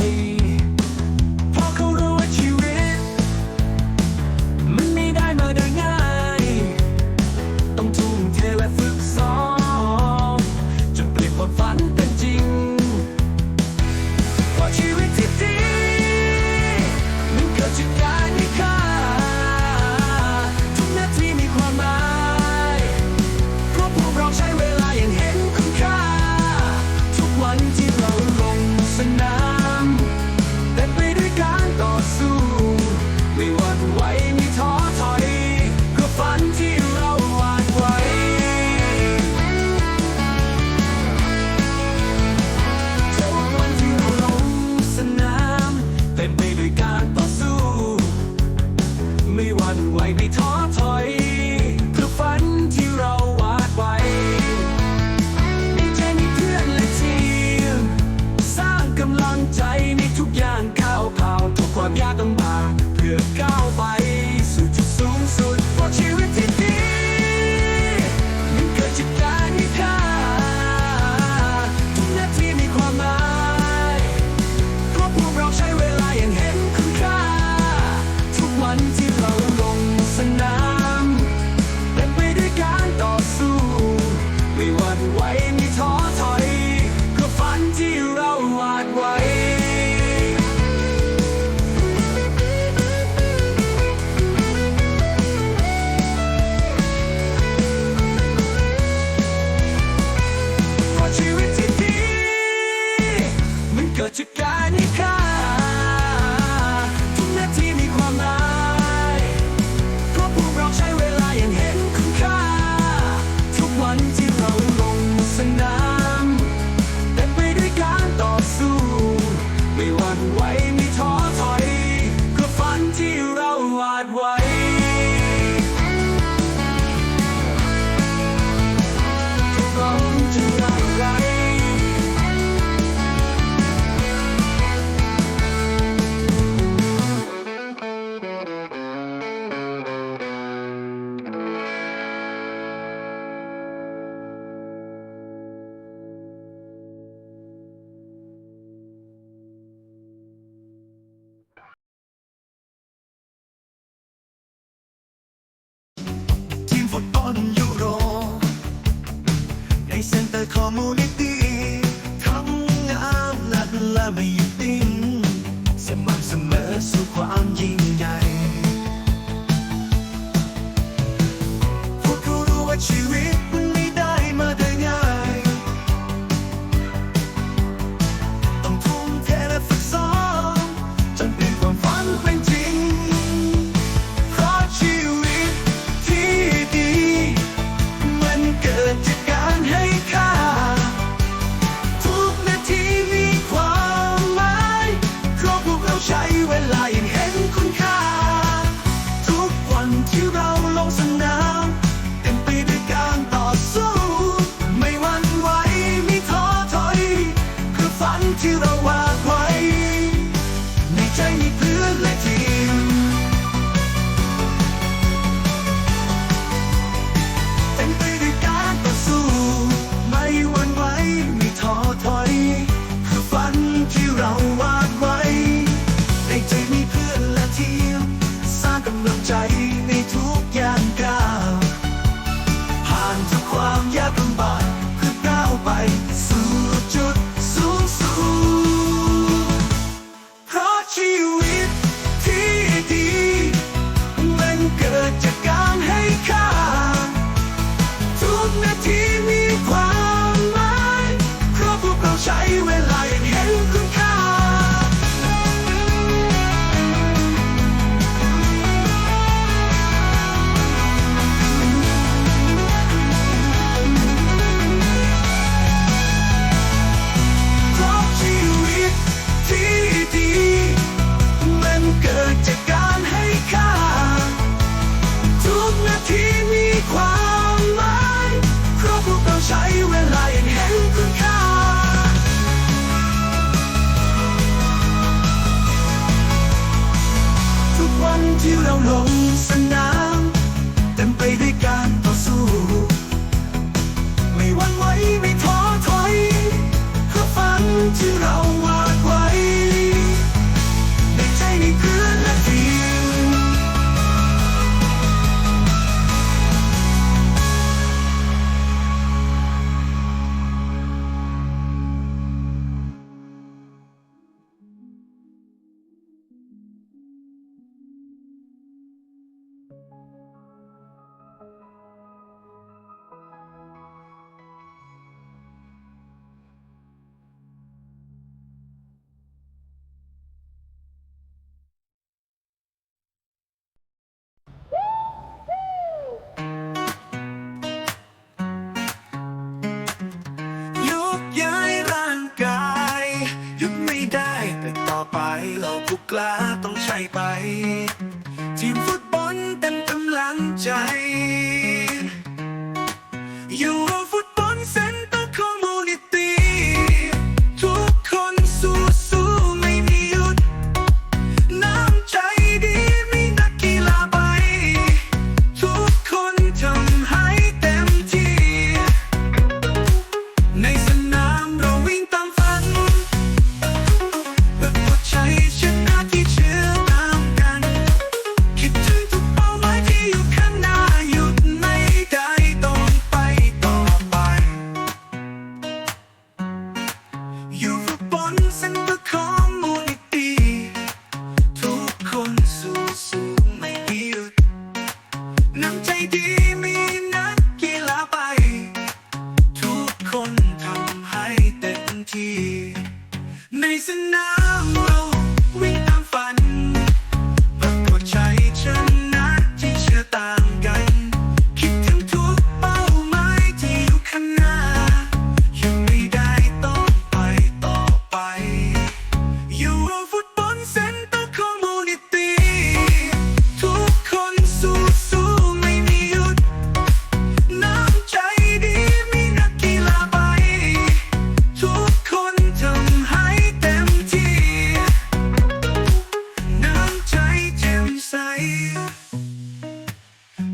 life. ไม่ด้วยการต่อสู้ ไม่หวั่นไหวไม่ท้อถอย เพื่อฝันที่เราวาดไว้มีใจมีเพื่อนและทีม สร้างกำลังใจในทุกอย่างก้าวผ่าทุกความยากลำบาก me the world. Yeah.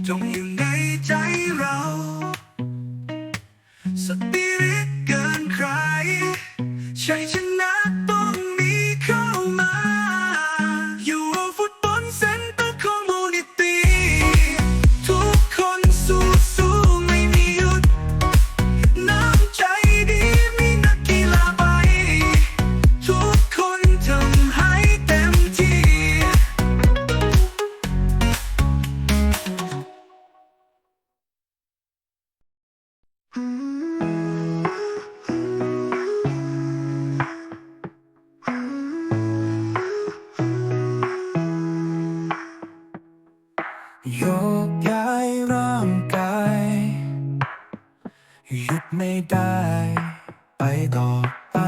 终于 หยุดไม่ได้ ไปต่อไป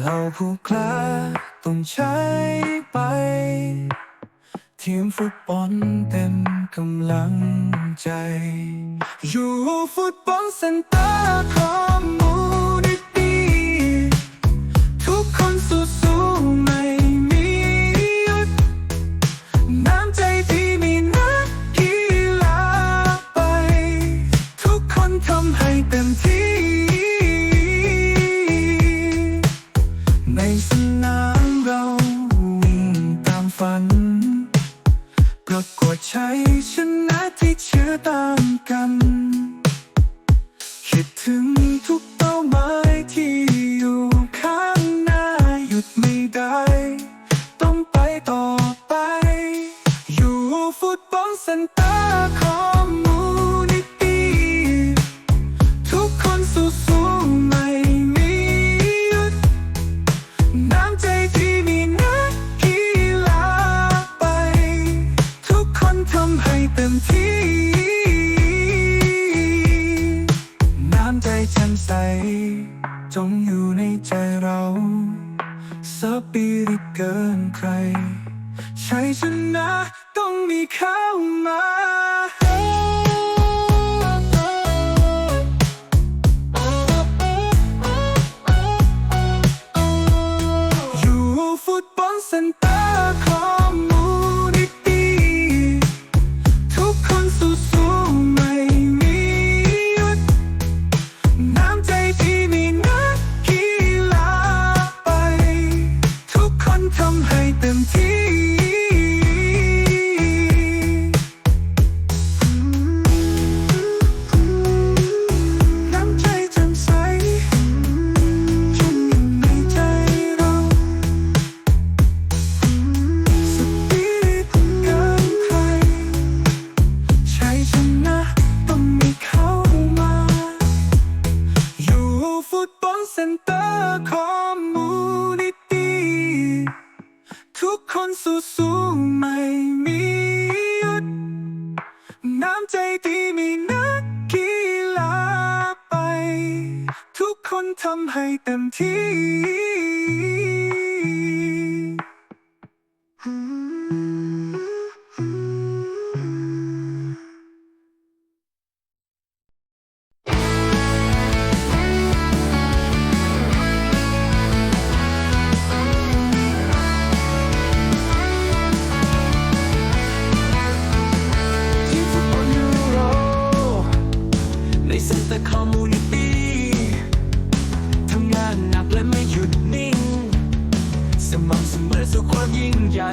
เราผู้กล้าต้องใช้ไป ทีมฟุตบอลเต็มกำลังใจ อยู่ฟุตบอลเซ็นเตอร์คอม Balikan Center Community ทุกคนสู้สู้ไม่มีหยุด น้ำใจที่มีนักกีฬาไป ทุกคนทำให้เต็มที่ hmm. ความยิ่งใหญ่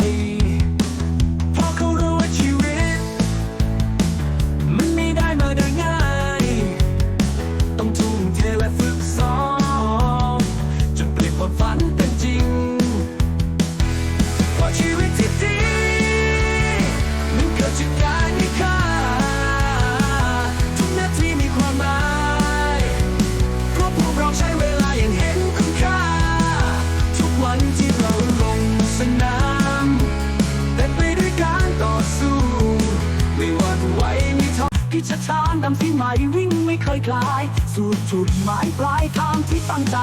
ที่ช้าช้านำที่ใหม่วิ่งไม่เคยคลายสุดจุดหมายปลายทางที่ตั้งใจ